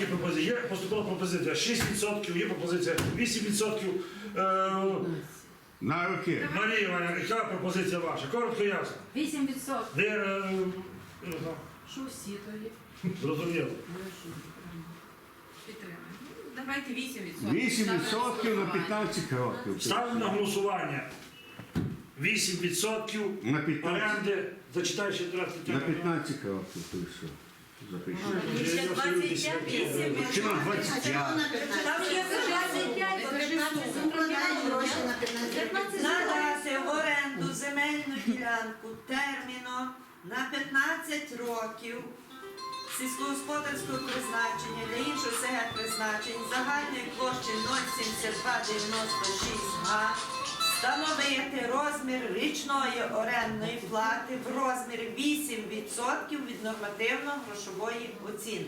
які пропозиції? Є поступила пропозиція 6%, є пропозиція 8%. Е, На роки. Марія Іванівна, яка пропозиція ваша? Коротко ясно. 8%. Де, е, е, Що всі то є? зрозуміло. Підтримуємо. Ну, Давайте 8%. 8% на 15 років. Ставимо на голосування 8% На 15, оренди. Зачитай ще раз. на 15 років, то що? Запишіть. Ще 25 Чи на 25? Там є 25, то 15 закладають гроші на 15. Надати в оренду земельну ділянку терміном на 15 років сільськогосподарського призначення для іншого СГ призначень загальної площі 07296 га встановити розмір річної орендної плати в розмірі 8% від нормативно-грошової оцінки.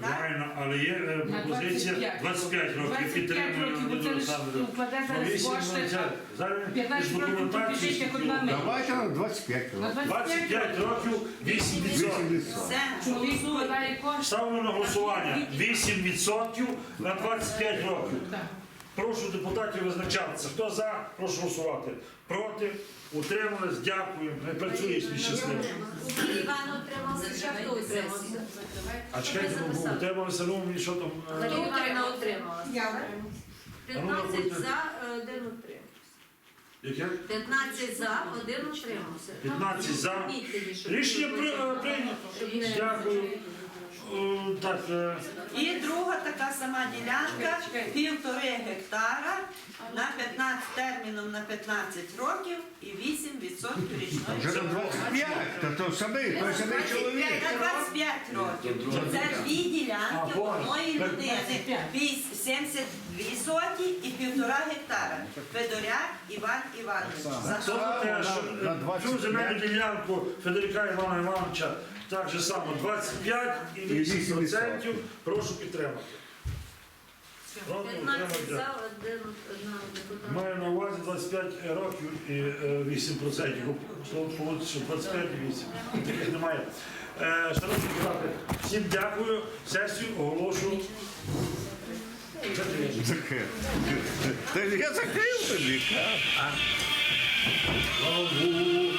Так? Правильно, але є е, На пропозиція 25 25 років 25 підтримує років, бо це ж вкладе Ну, зараз вісім, кошти. Зараз 15 з років документації підпишіть, як одна ми. Давайте на 25 На років. 25 років 8%. 80. Все, Чоловік голосуємо. вкладає кошти. Ставимо на голосування 8% на 25 років. Так. Прошу депутатів визначатися. Хто за, прошу голосувати. Проти, утримались, дякуємо. Не працює свій щасливий. Іван отримався, ще хто утримався? А чекайте, бо утрималися, ну і що там? е, Івана утрималася. А ну, 15 за, один утримався. Яке? 15 за, один утримався. 15 за. Рішення при- е, прийнято. Дякую. Так, е, І друга така сама ділянка, півтори гектара на 15 терміном на 15 років і 8% річної. Вже на 25, то то самий, той самий чоловік. На 25 років. Це дві ділянки одної людини. Вісь- 72 соті і півтора гектара. Федоряк Іван Іванович. За що на е, 25? цю земельну ділянку Федерика Івана Івановича так же само 25 і 8%, прошу підтримати. Проти, 15 утримати. за, один одна депутата. Маю на увазі 25 років і е, 8%. Слово поводиться, що 25 і 8. Таких немає. Е, Шановні депутати, всім дякую. Сесію оголошую. закритою. Та я закрив тобі. а? Слава Україні,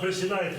присідайте.